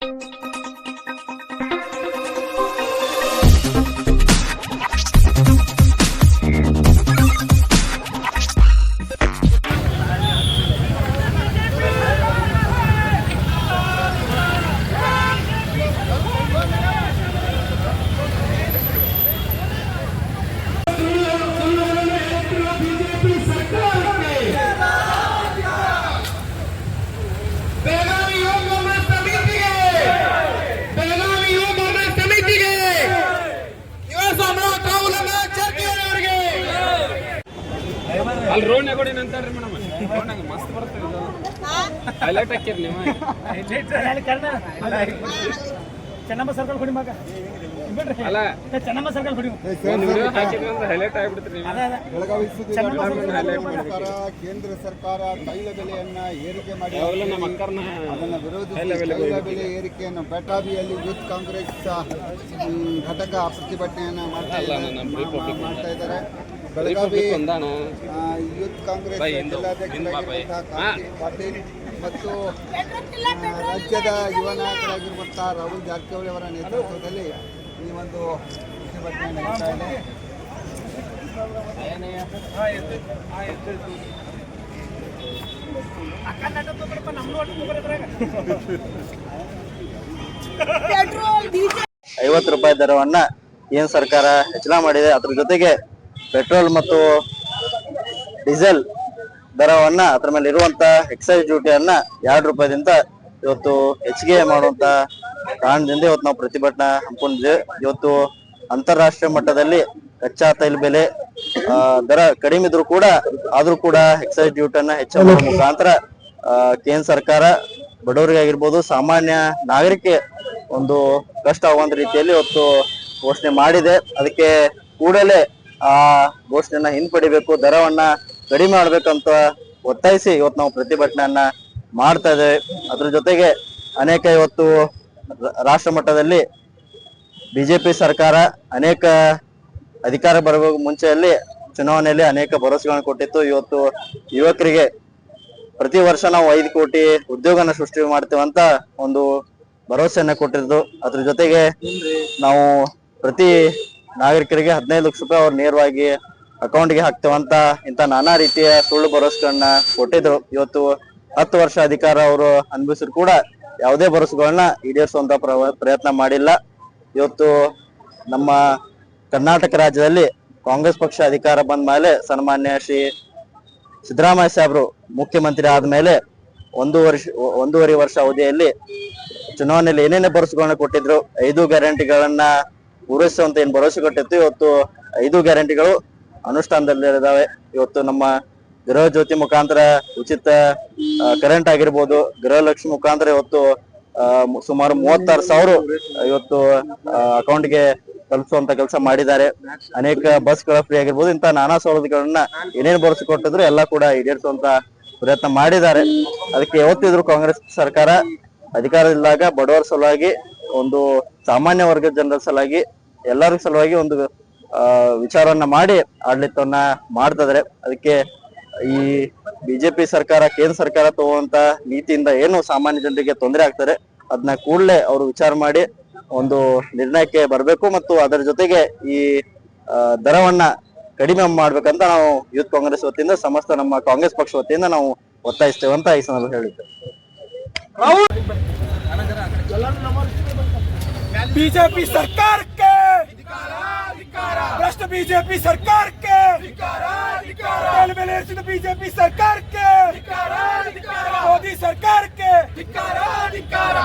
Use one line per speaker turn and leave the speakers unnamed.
ಬೆಳಗಾವಿ
ಅಲ್ಲಿ ರೋಡ್ ಕೊಡಿ ಅಂತಾರ್ರಿ ಮೇಡಮ್. ರೋಡ್ನಾಗ ಮಸ್ತ್ ಬರುತ್ತೆ ಹೈಲೈಟ್ ಹಾಕಿರಿ ನೀವು.
ಚೆನ್ನಮ್ಮ ಸರ್ಕಲ್ ಕೊಡಿ ಮಗ. ಬಿಡ್ರಿ
ಅಲ್ಲ.
ಚೆನ್ನಮ್ಮ ಸರ್ಕಲ್ ಕೊಡಿ
ಹಾಕಿದ್ರಿ ಅಂದ್ರೆ ಹೈಲೈಟ್ ಆಗ್ಬಿಡ್ತೀರಿ
ಕೇಂದ್ರ ಸರ್ಕಾರ ತೈಲ ಬೆಲೆಯನ್ನ ಏರಿಕೆ ಮಾಡಿ
ಯಾವಾಗಲೂ ನಮ್ಮ ಅಕ್ಕರ್ನ
ಅದನ್ನು ವಿರೋಧಿಸಿ ತೈಲ ಬೆಲೆ ಏರಿಕೆಯನ್ನು ಬೆಟಾಬಿಯಲ್ಲಿ ಯೂತ್ ಕಾಂಗ್ರೆಸ್ ಘಟಕ ಪ್ರತಿಭಟನೆಯನ್ನ ಮಾಡ್ತಾ ಮಾಡ್ತಾ ಇದ್ದಾರೆ. Belagavi youth Congress. ಜಿಲ್ಲಾಧ್ಯಕ್ಷರಾಗಿರುವಂತಹ ಪಾಟೀಲ್ ಮತ್ತು ರಾಜ್ಯದ ಯುವ ನಾಯಕರಾಗಿರುವಂತಹ ರಾಹುಲ್ ಜಾರಕಿಹೊಳಿ ಅವರ ನೇತೃತ್ವದಲ್ಲಿ ಈ ಒಂದು ಪ್ರತಿಭಟನೆ ನಡೀತಾ ಇದೆ.
ಐವತ್ತು ರೂಪಾಯಿ ದರವನ್ನ ಏನ್ ಸರ್ಕಾರ ಹೆಚ್ಚಳ ಮಾಡಿದೆ? ಅದ್ರ ಜೊತೆಗೆ ಪೆಟ್ರೋಲ್ ಮತ್ತು ಡೀಸೆಲ್ ದರವನ್ನ ಅದ್ರ ಮೇಲೆ ಇರುವಂತ ಎಕ್ಸೈಸ್ ಡ್ಯೂಟಿಯನ್ನ ಎರಡು ರೂಪಾಯಿದಿಂದ ಇವತ್ತು ಹೆಚ್ಚಿಗೆ ಮಾಡುವಂತ ಕಾರಣದಿಂದ ಇವತ್ತು ನಾವು ಪ್ರತಿಭಟನಾ ಹಮ್ಮಿಕೊಂಡಿದ್ದೇವೆ ಇವತ್ತು ಅಂತಾರಾಷ್ಟ್ರೀಯ ಮಟ್ಟದಲ್ಲಿ ಕಚ್ಚಾ ತೈಲ ಬೆಲೆ ದರ ಕಡಿಮೆ ಇದ್ರು ಕೂಡ, ಆದ್ರೂ ಕೂಡ ಎಕ್ಸೈಸ್ ಡ್ಯೂಟಿಯನ್ನ ಹೆಚ್ಚಳ ಮುಖಾಂತರ ಕೇಂದ್ರ ಸರ್ಕಾರ ಬಡವರಿಗೆ ಆಗಿರ್ಬೋದು ಸಾಮಾನ್ಯ ನಾಗರಿಕೆ ಒಂದು ಕಷ್ಟ ಆಗುವಂತ ರೀತಿಯಲ್ಲಿ ಇವತ್ತು ಘೋಷಣೆ ಮಾಡಿದೆ. ಅದಕ್ಕೆ ಕೂಡಲೇ ಆ ಘೋಷಣೆಯನ್ನ ಹಿಂಪಡಿಬೇಕು, ದರವನ್ನ ಕಡಿಮೆ ಮಾಡ್ಬೇಕಂತ ಒತ್ತಾಯಿಸಿ ಇವತ್ತು ನಾವು ಪ್ರತಿಭಟನೆಯನ್ನ ಮಾಡ್ತಾ ಇದ್ದೇವೆ. ಅದ್ರ ಜೊತೆಗೆ ಅನೇಕ ಇವತ್ತು ರಾಷ್ಟ್ರ ಮಟ್ಟದಲ್ಲಿ ಬಿಜೆಪಿ ಸರ್ಕಾರ ಅನೇಕ ಅಧಿಕಾರ ಬರುವ ಮುಂಚೆಯಲ್ಲಿ ಚುನಾವಣೆಯಲ್ಲಿ ಅನೇಕ ಭರವಸೆಗಳನ್ನು ಕೊಟ್ಟಿತ್ತು. ಇವತ್ತು ಯುವಕರಿಗೆ ಪ್ರತಿ ವರ್ಷ ನಾವು ಐದು ಕೋಟಿ ಉದ್ಯೋಗನ ಸೃಷ್ಟಿ ಮಾಡ್ತೇವೆ ಅಂತ ಒಂದು ಭರವಸೆಯನ್ನ ಕೊಟ್ಟಿದ್ದು. ಅದ್ರ ಜೊತೆಗೆ ನಾವು ಪ್ರತಿ ನಾಗರಿಕರಿಗೆ ಹದಿನೈದು ಲಕ್ಷ ರೂಪಾಯಿ ಅವ್ರು ನೇರವಾಗಿ ಅಕೌಂಟ್ಗೆ ಹಾಕ್ತೇವಂತ ಇಂತ ನಾನಾ ರೀತಿಯ ಸುಳ್ಳು ಭರವಸೆಗಳನ್ನ ಕೊಟ್ಟಿದ್ರು. ಇವತ್ತು ಹತ್ತು ವರ್ಷ ಅಧಿಕಾರ ಅವರು ಅನುಭವಿಸಿದ್ರು ಕೂಡ ಯಾವುದೇ ಭರವಸೆಗಳನ್ನ ಈಡೇರಿಸುವಂತ ಪ್ರಯತ್ನ ಮಾಡಿಲ್ಲ. ಇವತ್ತು ನಮ್ಮ ಕರ್ನಾಟಕ ರಾಜ್ಯದಲ್ಲಿ ಕಾಂಗ್ರೆಸ್ ಪಕ್ಷ ಅಧಿಕಾರ ಬಂದ ಮೇಲೆ ಸನ್ಮಾನ್ಯ ಶ್ರೀ ಸಿದ್ದರಾಮಯ್ಯ ಸಾಹೇಬರು ಮುಖ್ಯಮಂತ್ರಿ ಆದ್ಮೇಲೆ ಒಂದು ವರ್ಷ, ಒಂದೂವರೆ ವರ್ಷ ಅವಧಿಯಲ್ಲಿ ಚುನಾವಣೆಯಲ್ಲಿ ಏನೇನೇ ಭರವಸೆಗಳನ್ನ ಕೊಟ್ಟಿದ್ರು, ಐದು ಗ್ಯಾರಂಟಿಗಳನ್ನ ಪೂರೈಸುವಂತ ಏನ್ ಭರವಸೆ ಕೊಟ್ಟಿತ್ತು, ಇವತ್ತು ಐದು ಗ್ಯಾರಂಟಿಗಳು ಅನುಷ್ಠಾನದಲ್ಲಿದ್ದಾವೆ ಇವತ್ತು ನಮ್ಮ ಗೃಹ ಜ್ಯೋತಿ ಮುಖಾಂತರ ಉಚಿತ ಕರೆಂಟ್ ಆಗಿರ್ಬೋದು, ಗೃಹಲಕ್ಷ್ಮಿ ಮುಖಾಂತರ ಇವತ್ತು ಸುಮಾರು ಮೂವತ್ತಾರು ಸಾವಿರ ಇವತ್ತು ಅಕೌಂಟ್ಗೆ ತಲುಪಿಸುವಂತ ಕೆಲಸ ಮಾಡಿದ್ದಾರೆ. ಅನೇಕ ಬಸ್ಗಳ ಫ್ರೀ ಆಗಿರ್ಬೋದು ಇಂತ ನಾನಾ ಸೌಲಭ್ಯಗಳನ್ನ ಏನೇನು ಭರವಸೆ ಕೊಟ್ಟಿದ್ರು ಎಲ್ಲ ಕೂಡ ಈಡೇರಿಸುವಂತ ಪ್ರಯತ್ನ ಮಾಡಿದ್ದಾರೆ. ಅದಕ್ಕೆ ಯಾವತ್ತಿದ್ರು ಕಾಂಗ್ರೆಸ್ ಸರ್ಕಾರ ಅಧಿಕಾರದಲ್ಲಿದ್ದಾಗ ಬಡವರ ಸಲುವಾಗಿ, ಒಂದು ಸಾಮಾನ್ಯ ವರ್ಗದ ಜನರ ಸಲುವಾಗಿ ಎಲ್ಲರೂ ಸಲುವಾಗಿ ಒಂದು ವಿಚಾರವನ್ನ ಮಾಡಿ ಆಡಳಿತವನ್ನ ಮಾಡ್ತದ್ರೆ ಅದಕ್ಕೆ ಈ ಬಿಜೆಪಿ ಸರ್ಕಾರ, ಕೇಂದ್ರ ಸರ್ಕಾರ ತಗೋಂತ ನೀತಿಯಿಂದ ಏನು ಸಾಮಾನ್ಯ ಜನರಿಗೆ ತೊಂದರೆ ಆಗ್ತಾರೆ ಅದನ್ನ ಕೂಡಲೇ ಅವರು ವಿಚಾರ ಮಾಡಿ ಒಂದು ನಿರ್ಣಯಕ್ಕೆ ಬರಬೇಕು ಮತ್ತು ಅದರ ಜೊತೆಗೆ ಈ ದರವನ್ನ ಕಡಿಮೆ ಮಾಡ್ಬೇಕಂತ ನಾವು ಯೂತ್ ಕಾಂಗ್ರೆಸ್ ವತಿಯಿಂದ, ಸಮಸ್ತ ನಮ್ಮ ಕಾಂಗ್ರೆಸ್ ಪಕ್ಷ ವತಿಯಿಂದ ನಾವು ಒತ್ತಾಯಿಸ್ತೇವೆ ಅಂತ ಈ ಸಂದರ್ಭ
ಹೇಳಿದ್ದೇವೆ ಬಿಜೆಪಿ ಸರ್ಕಾರಕ್ಕೆ ಧಿಕಾರ ಧಿಕಾರ ಪಕ್ಷ ಬಿಜಪ ಸರ್ಕಾರಕ್ಕೆ ಧಿಕಾರ ಧಿಕಾರ ಜಲ್ಮೇಲೇಸಿದ ಸರ್ಕಾರಕ್ಕೆ ಧಿಕಾರ ಸರ್ಕಾರಕ್ಕೆ ಧಿಕಾರ ಧಿಕಾರ